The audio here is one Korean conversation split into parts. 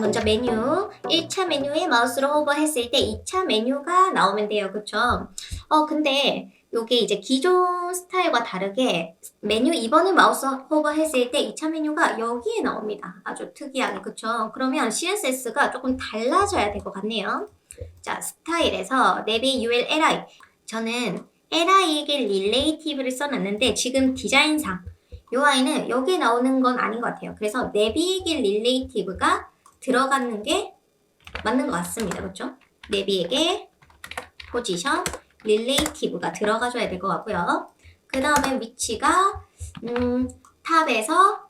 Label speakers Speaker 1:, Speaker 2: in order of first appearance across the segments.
Speaker 1: 먼저 메뉴 1차 메뉴에 마우스로 호버했을 때 2차 메뉴가 나오면 돼요. 그쵸? 어 근데 요게 이제 기존 스타일과 다르게 메뉴 2번을 마우스 호버했을 때 2차 메뉴가 여기에 나옵니다. 아주 특이하게 그쵸? 그러면 CSS가 조금 달라져야 될 것 같네요. 자 스타일에서 내비 UL LI 저는 LI에게 릴레이티브를 써놨는데 지금 디자인상 요 아이는 여기에 나오는 건 아닌 것 같아요. 그래서 내비에게 릴레이티브가 들어가는 게 맞는 것 같습니다. 그렇죠? 내비에게 포지션 릴레이티브가 들어가줘야 될 것 같고요. 그 다음에 위치가 음, 탑에서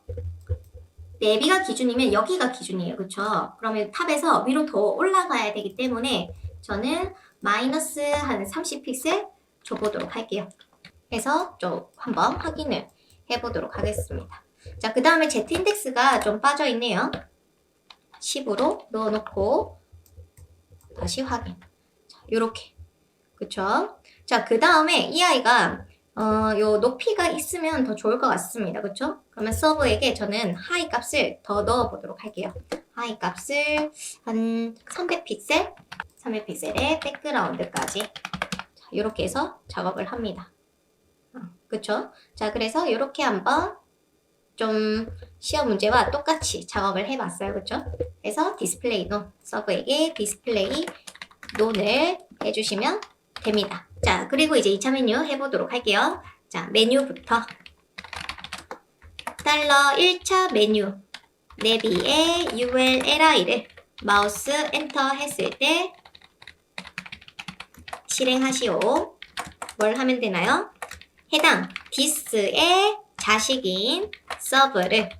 Speaker 1: 내비가 기준이면 여기가 기준이에요. 그렇죠? 그러면 탑에서 위로 더 올라가야 되기 때문에 저는 마이너스 한 30픽셀 줘보도록 할게요. 해서 좀 한번 확인을 해보도록 하겠습니다. 자, 그 다음에 Z 인덱스가 좀 빠져 있네요. 10으로 넣어놓고 다시 확인. 자, 요렇게. 그쵸? 자, 그 다음에 이 아이가 어, 요 높이가 있으면 더 좋을 것 같습니다. 그쵸? 그러면 서브에게 저는 하이 값을 더 넣어보도록 할게요. 하이 값을 한 300픽셀? 300픽셀의 백그라운드까지. 자, 요렇게 해서 작업을 합니다. 어, 그쵸? 자, 그래서 이렇게 한번 좀 시험 문제와 똑같이 작업을 해봤어요. 그쵸? 그래서 디스플레이 논, 서브에게 디스플레이 논을 해주시면 됩니다. 자, 그리고 이제 2차 메뉴 해보도록 할게요. 자, 메뉴부터 달러 1차 메뉴 내비에 ULLI를 마우스 엔터 했을 때 실행하시오. 뭘 하면 되나요? 해당 디스의 자식인 서브를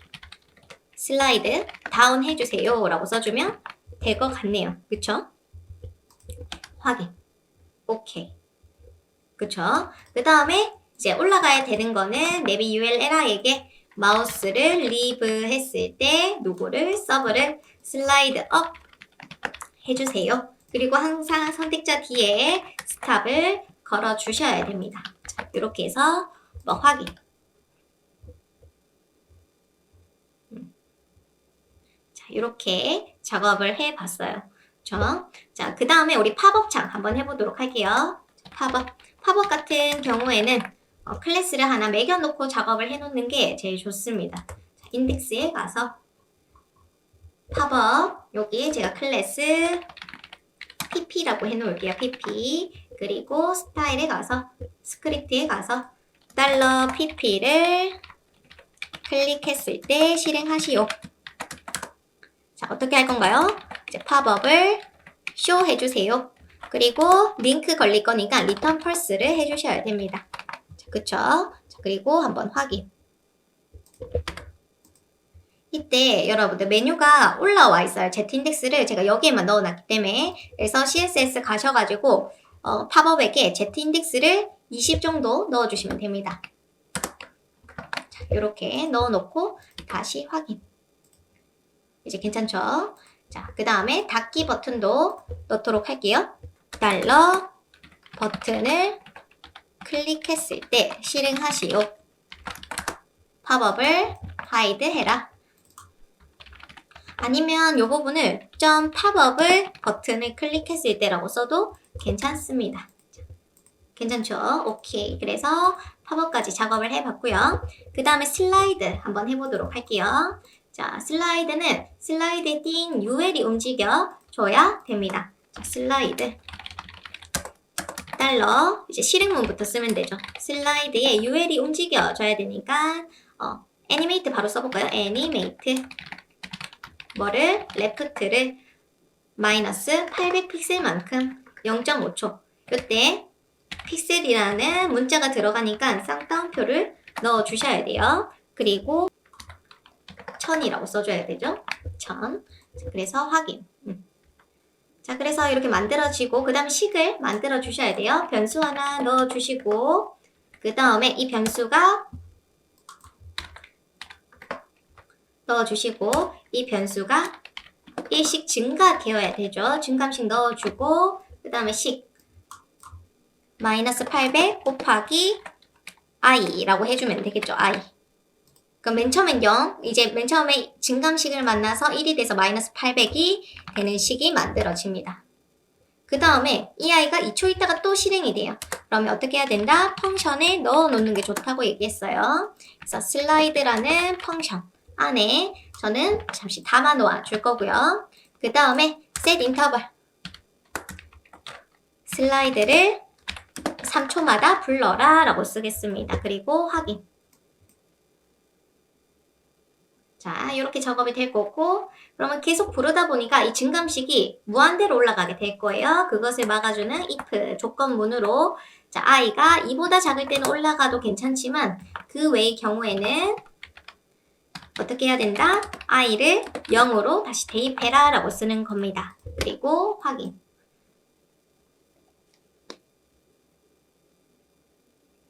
Speaker 1: 슬라이드 다운 해주세요 라고 써주면 될 것 같네요. 그쵸? 확인. 오케이. 그쵸? 그 다음에 이제 올라가야 되는 거는 내비 ULLI에게 마우스를 리브 했을 때 누구를 서브를 슬라이드 업 해주세요. 그리고 항상 선택자 뒤에 스탑을 걸어 주셔야 됩니다. 자, 이렇게 해서 뭐 확인. 음. 자, 이렇게 작업을 해 봤어요. 그렇죠? 자, 그 다음에 우리 팝업창 한번 해보도록 할게요. 팝업. 팝업 같은 경우에는 어, 클래스를 하나 매겨놓고 작업을 해놓는 게 제일 좋습니다. 자, 인덱스에 가서 팝업. 여기 제가 클래스 pp라고 해놓을게요. pp. 그리고 스타일에 가서 스크립트에 가서 달러 pp를 클릭했을 때 실행하시오. 자, 어떻게 할 건가요? 이제 팝업을 쇼 해주세요. 그리고 링크 걸릴 거니까 리턴 펄스를 해주셔야 됩니다. 자, 그쵸? 자, 그리고 한번 확인. 이때 여러분들 메뉴가 올라와 있어요. Z 인덱스를 제가 여기에만 넣어놨기 때문에 그래서 CSS 가셔가지고 어, 팝업에게 Z 인덱스를 20 정도 넣어주시면 됩니다. 자, 이렇게 넣어놓고 다시 확인. 이제 괜찮죠? 자, 그 다음에 닫기 버튼도 넣도록 할게요. 달러 버튼을 클릭했을 때 실행하시오. 팝업을 하이드 해라. 아니면 이 부분을 점 팝업을 버튼을 클릭했을 때라고 써도 괜찮습니다. 괜찮죠? 오케이. 그래서 팝업까지 작업을 해봤고요. 그 다음에 슬라이드 한번 해보도록 할게요. 자, 슬라이드는 슬라이드에 띈 UL이 움직여 줘야 됩니다. 자, 슬라이드. 달러. 이제 실행문부터 쓰면 되죠. 슬라이드에 UL이 움직여 줘야 되니까, 어, 애니메이트 바로 써볼까요? 애니메이트. 뭐를? 레프트를 마이너스 800픽셀만큼 0.5초. 이때 픽셀이라는 문자가 들어가니까 쌍따옴표를 넣어 주셔야 돼요. 그리고 천이라고 써줘야 되죠. 천. 그래서 확인. 음. 자, 그래서 이렇게 만들어지고 그 다음에 식을 만들어 주셔야 돼요. 변수 하나 넣어 주시고 그 다음에 이 변수가 넣어 주시고 이 변수가 일식 증가되어야 되죠. 증감식 넣어주고 그 다음에 식 마이너스 800 곱하기 i라고 해주면 되겠죠. i 그럼 맨 처음엔 0, 이제 맨 처음에 증감식을 만나서 1이 돼서 마이너스 800이 되는 식이 만들어집니다. 그 다음에 이 아이가 2초 있다가 또 실행이 돼요. 그러면 어떻게 해야 된다? 펑션에 넣어 놓는 게 좋다고 얘기했어요. 그래서 슬라이드라는 펑션 안에 저는 잠시 담아 놓아 줄 거고요. 그 다음에 set 인터벌 슬라이드를 3초마다 불러라 라고 쓰겠습니다. 그리고 확인. 자, 이렇게 작업이 될 거고, 그러면 계속 부르다 보니까 이 증감식이 무한대로 올라가게 될 거예요. 그것을 막아주는 if 조건문으로, 자, i가 2보다 작을 때는 올라가도 괜찮지만, 그 외의 경우에는 어떻게 해야 된다? i를 0으로 다시 대입해라 라고 쓰는 겁니다. 그리고 확인.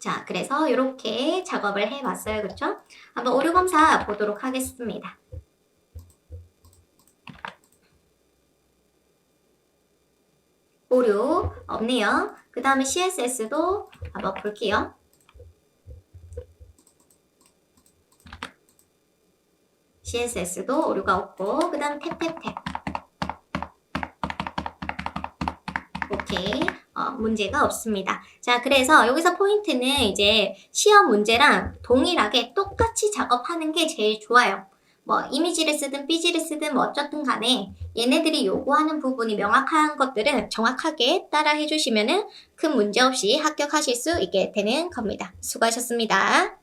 Speaker 1: 자, 그래서 이렇게 작업을 해봤어요. 그쵸? 한번 오류 검사 보도록 하겠습니다. 오류 없네요. 그 다음에 CSS도 한번 볼게요. CSS도 오류가 없고 그 다음 탭탭탭 오케이 어, 문제가 없습니다. 자 그래서 여기서 포인트는 이제 시험 문제랑 동일하게 똑같이 작업하는 게 제일 좋아요. 뭐 이미지를 쓰든 삐지를 쓰든 뭐 어쨌든 간에 얘네들이 요구하는 부분이 명확한 것들은 정확하게 따라 해주시면은 큰 문제 없이 합격하실 수 있게 되는 겁니다. 수고하셨습니다.